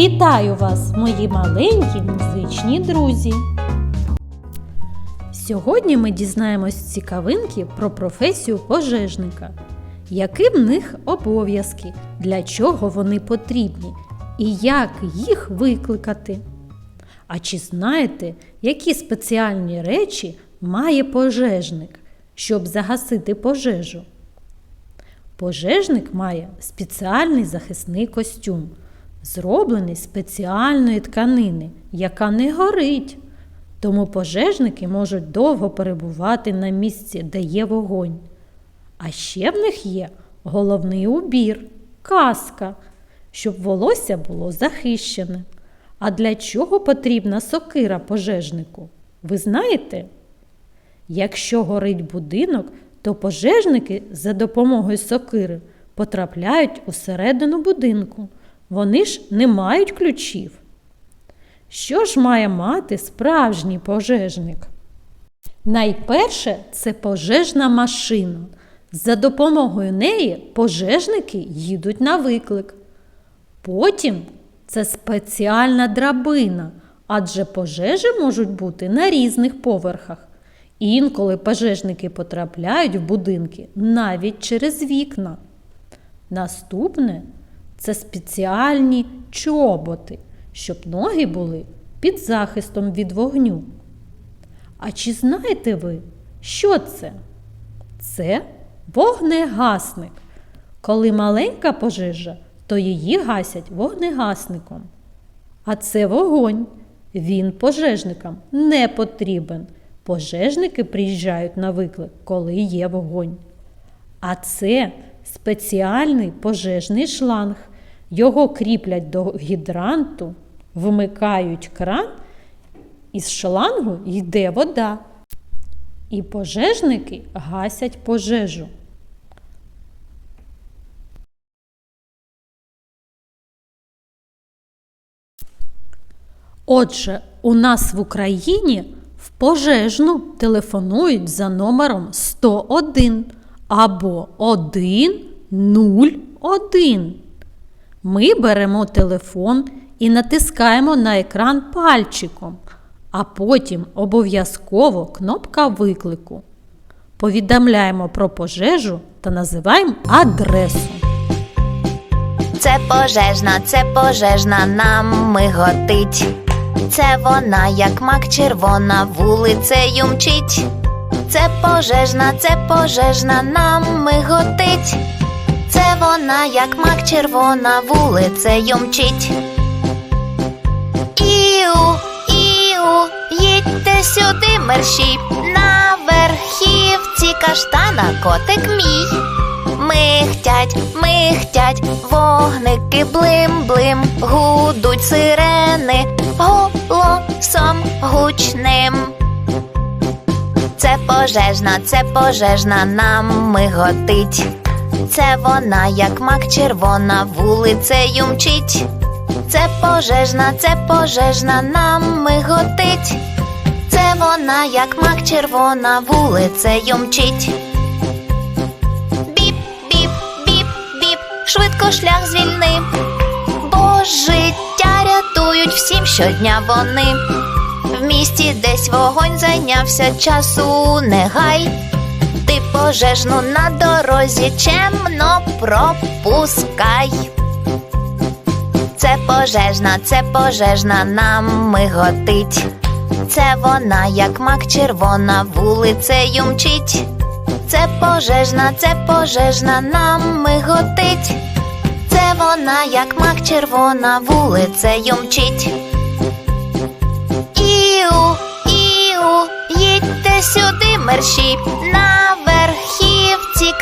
Вітаю вас, мої маленькі музичні друзі! Сьогодні ми дізнаємось цікавинки про професію пожежника. Які в них обов'язки, для чого вони потрібні і як їх викликати. А чи знаєте, які спеціальні речі має пожежник, щоб загасити пожежу? Пожежник має спеціальний захисний костюм, зроблений спеціальної тканини, яка не горить. Тому пожежники можуть довго перебувати на місці, де є вогонь. А ще в них є головний убір, каска, щоб волосся було захищене. А для чого потрібна сокира пожежнику? Ви знаєте? Якщо горить будинок, то пожежники за допомогою сокири потрапляють усередину будинку. Вони ж не мають ключів. Що ж має мати справжній пожежник? Найперше це пожежна машина. За допомогою неї пожежники їдуть на виклик. Потім це спеціальна драбина, адже пожежі можуть бути на різних поверхах. Інколи пожежники потрапляють в будинки навіть через вікна. Наступне це спеціальні чоботи, щоб ноги були під захистом від вогню. А чи знаєте ви, що це? Це вогнегасник. Коли маленька пожежа, то її гасять вогнегасником. А це вогонь. Він пожежникам не потрібен. Пожежники приїжджають на виклик, коли є вогонь. А це спеціальний пожежний шланг. Його кріплять до гідранту, вмикають кран, із шлангу йде вода. І пожежники гасять пожежу. Отже, у нас в Україні в пожежну телефонують за номером 101 або 101. Ми беремо телефон і натискаємо на екран пальчиком, а потім обов'язково кнопка виклику. Повідомляємо про пожежу та називаємо адресу. Це пожежна, це пожежна нам миготить. Це вона, як мак червона, вулицею мчить. Це пожежна, це пожежна нам миготить. Це вона, як мак червона, вулицею мчить. Іу, іу, їдьте сюди, мерщій, на верхівці каштана котик мій. Михтять, михтять, вогники блим-блим, гудуть сирени голосом гучним. Це пожежна, це пожежна нам миготить. Це вона, як мак червона, вулицею мчить. Це пожежна, це пожежна нам миготить. Це вона, як мак червона, вулицею мчить. Біп, біп, біп, біп, швидко шлях звільни. Бо життя рятують всім щодня вони. В місті десь вогонь зайнявся часу не гай. Пожежну на дорозі чемно пропускай. Це пожежна, це пожежна нам миготить. Це вона, як мак червона, вулицею мчить. Це пожежна, це пожежна нам миготить. Це вона, як мак червона, вулицею мчить. Іу, іу, їдьте сюди, мерщій,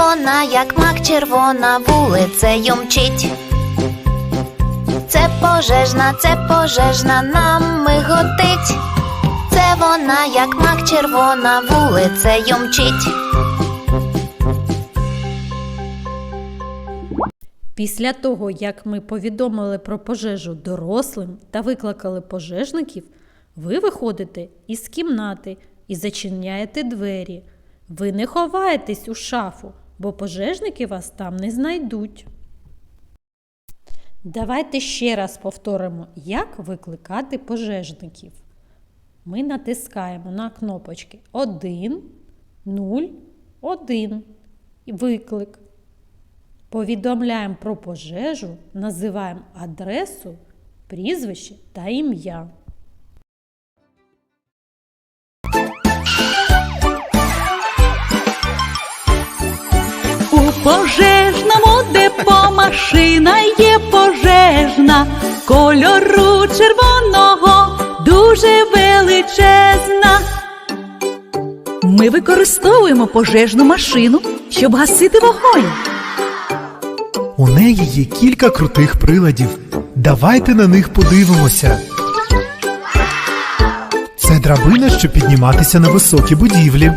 Це вона, як мак червона, вулицею мчить. Це пожежна, це пожежна нам миготить. вона, як мак червона, вулицею мчить. Після того, як ми повідомили про пожежу дорослим та викликали пожежників, ви виходите із кімнати і зачиняєте двері. Ви не ховаєтесь у шафу, бо пожежники вас там не знайдуть. Давайте ще раз повторимо, як викликати пожежників. Ми натискаємо на кнопочки 1, 0, 1 і виклик. Повідомляємо про пожежу, називаємо адресу, прізвище та ім'я. Пожежному депо машина є пожежна, кольору червоного дуже величезна. Ми використовуємо пожежну машину, щоб гасити вогонь. У неї є кілька крутих приладів. Давайте на них подивимося. Це драбина, щоб підніматися на високі будівлі.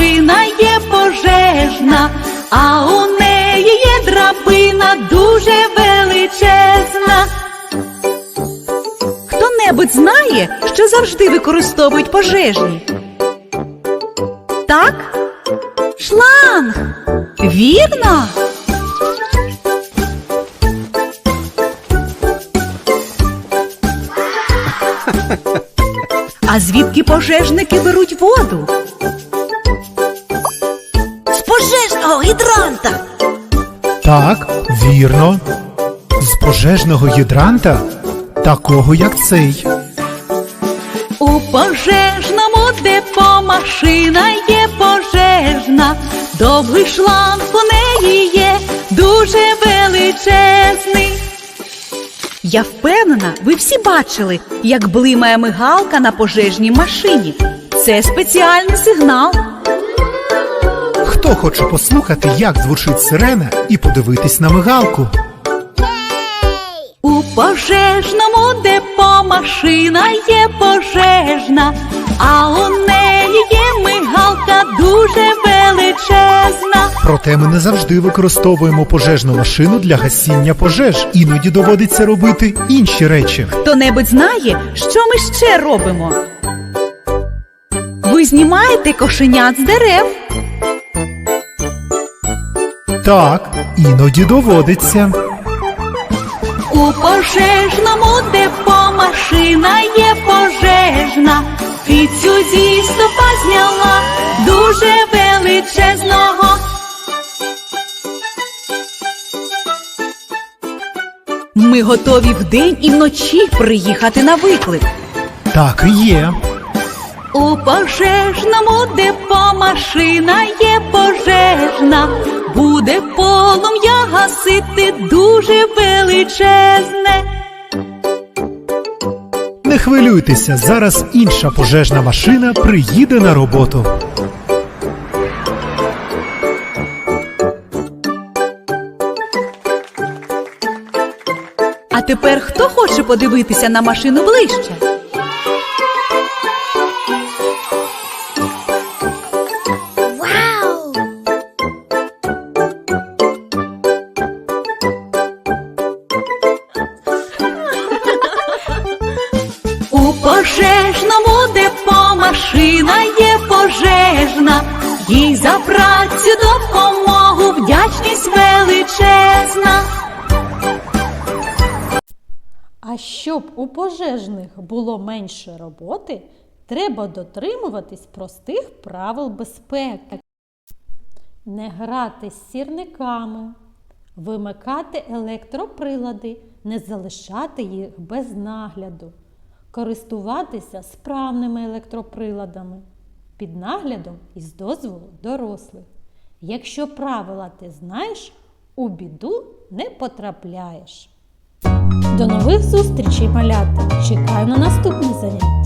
Машина є пожежна, а у неї є драбина дуже величезна. Хто-небудь знає, що завжди використовують пожежні? Так? Шланг. Вірно. А звідки пожежники беруть воду? Гідранта. Так, вірно. З пожежного гідранта, такого як цей. У пожежному депо машина є пожежна, довгий шланг у неї є дуже величезний. Я впевнена, ви всі бачили, як блимає мигалка на пожежній машині. Це спеціальний сигнал. Хто хоче послухати, як звучить сирена, і подивитись на мигалку? У пожежному депо машина є пожежна, а у неї є мигалка дуже величезна. Проте ми не завжди використовуємо пожежну машину для гасіння пожеж. Іноді доводиться робити інші речі. Хто-небудь знає, що ми ще робимо? Ви знімаєте кошенят з дерев. Так, іноді доводиться. У пожежному депо машина є пожежна. Кицю зі стопа зняла дуже величезного. Ми готові вдень і вночі приїхати на виклик. Так і є. У пожежному депо машина є пожежна, буде полум'я гасити дуже величезне. Не хвилюйтеся, зараз інша пожежна машина приїде на роботу. А тепер хто хоче подивитися на машину ближче? Їй за працю допомогу вдячність величезна. А щоб у пожежних було менше роботи, треба дотримуватись простих правил безпеки. Не грати з сірниками, вимикати електроприлади, не залишати їх без нагляду, користуватися справними електроприладами під наглядом і з дозволу дорослих. Якщо правила ти знаєш, у біду не потрапляєш. До нових зустрічей, малята! Чекаю на наступне заняття!